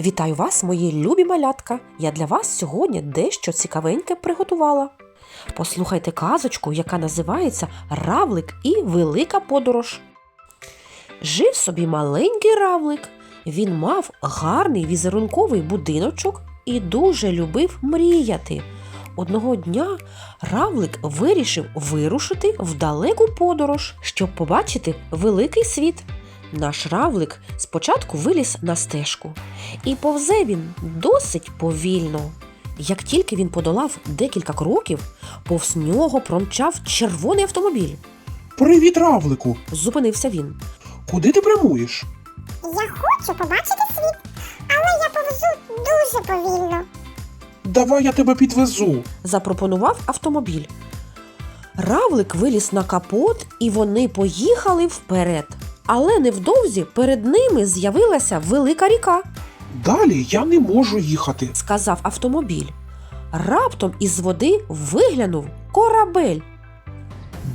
Вітаю вас, мої любі малятка! Я для вас сьогодні дещо цікавеньке приготувала. Послухайте казочку, яка називається Равлик і Велика подорож. Жив собі маленький равлик. Він мав гарний візерунковий будиночок і дуже любив мріяти. Одного дня равлик вирішив вирушити в далеку подорож, щоб побачити великий світ. Наш равлик спочатку виліз на стежку, і повзе він досить повільно. Як тільки він подолав декілька кроків, повз нього промчав червоний автомобіль. Привіт, равлику! Зупинився він. Куди ти прямуєш? Я хочу побачити світ, але я повзу дуже повільно. Давай я тебе підвезу. запропонував автомобіль. Равлик виліз на капот, і вони поїхали вперед. Але невдовзі перед ними з'явилася велика ріка, Далі я не можу їхати. сказав автомобіль. Раптом із води виглянув корабель.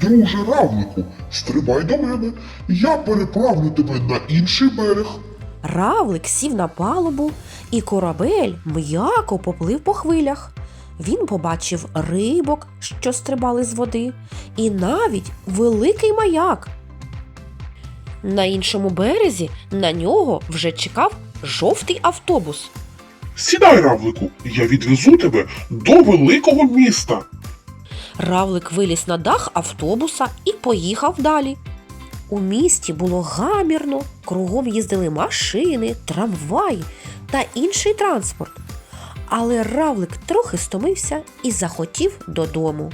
Друже равлику, стрибай до мене, я переправлю тебе на інший берег. Равлик сів на палубу, і корабель м'яко поплив по хвилях. Він побачив рибок, що стрибали з води, і навіть великий маяк. На іншому березі на нього вже чекав жовтий автобус. Сідай, равлику, я відвезу тебе до великого міста. Равлик виліз на дах автобуса і поїхав далі. У місті було гамірно, кругом їздили машини, трамваї та інший транспорт. Але равлик трохи стомився і захотів додому.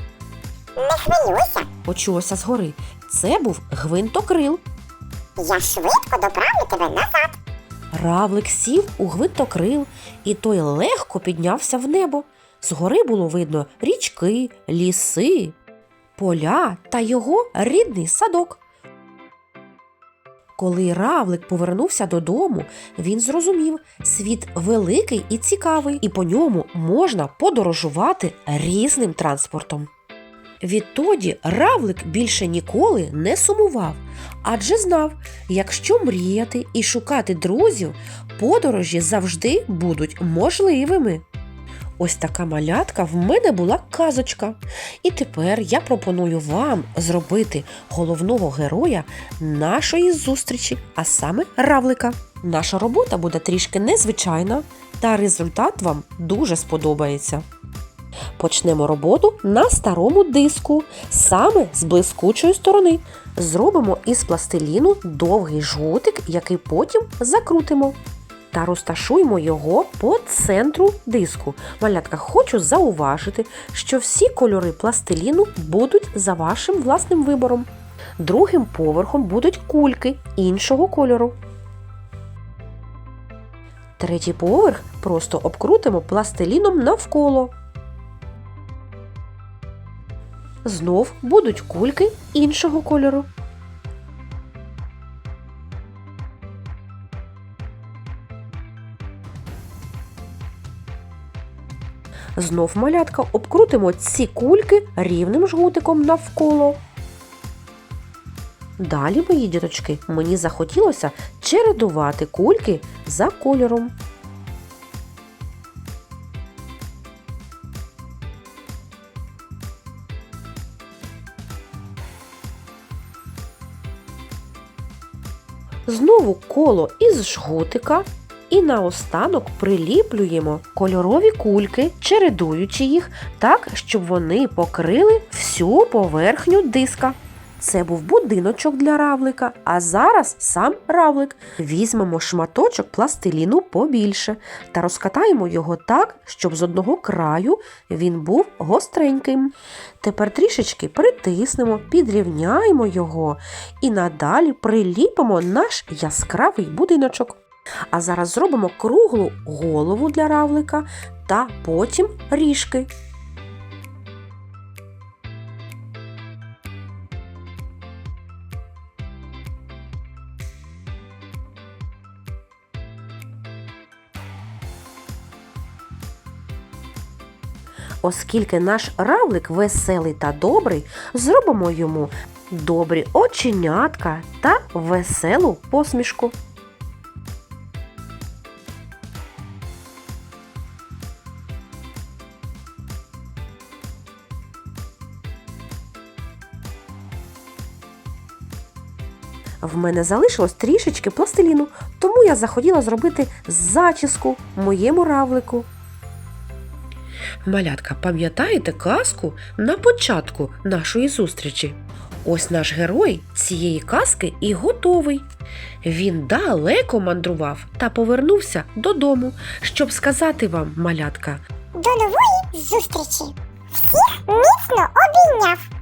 Не хвилюйся, Почулося згори. Це був гвинтокрил. Я швидко доправлю тебе назад. Равлик сів у гвинтокрил, і той легко піднявся в небо. Згори було видно річки, ліси, поля та його рідний садок. Коли равлик повернувся додому, він зрозумів, світ великий і цікавий, і по ньому можна подорожувати різним транспортом. Відтоді равлик більше ніколи не сумував, адже знав, якщо мріяти і шукати друзів, подорожі завжди будуть можливими. Ось така малятка в мене була казочка. І тепер я пропоную вам зробити головного героя нашої зустрічі, а саме равлика. Наша робота буде трішки незвичайна, та результат вам дуже сподобається. Почнемо роботу на старому диску, саме з блискучої сторони. Зробимо із пластиліну довгий жгутик, який потім закрутимо. Та розташуємо його по центру диску. Малятка, хочу зауважити, що всі кольори пластиліну будуть за вашим власним вибором. Другим поверхом будуть кульки іншого кольору. Третій поверх просто обкрутимо пластиліном навколо. Знов будуть кульки іншого кольору. Знов малятка обкрутимо ці кульки рівним жгутиком навколо. Далі, мої діточки, мені захотілося чередувати кульки за кольором. Знову коло із жгутика і наостанок приліплюємо кольорові кульки, чередуючи їх так, щоб вони покрили всю поверхню диска. Це був будиночок для равлика, а зараз сам равлик. Візьмемо шматочок пластиліну побільше та розкатаємо його так, щоб з одного краю він був гостреньким. Тепер трішечки притиснемо, підрівняємо його і надалі приліпимо наш яскравий будиночок. А зараз зробимо круглу голову для равлика та потім ріжки. Оскільки наш равлик веселий та добрий, зробимо йому добрі оченятка та веселу посмішку. В мене залишилось трішечки пластиліну, тому я захотіла зробити зачіску моєму равлику. Малятка, пам'ятаєте казку на початку нашої зустрічі? Ось наш герой цієї казки і готовий. Він далеко мандрував та повернувся додому, щоб сказати вам, малятка, До нової зустрічі! Всіх міцно обійняв!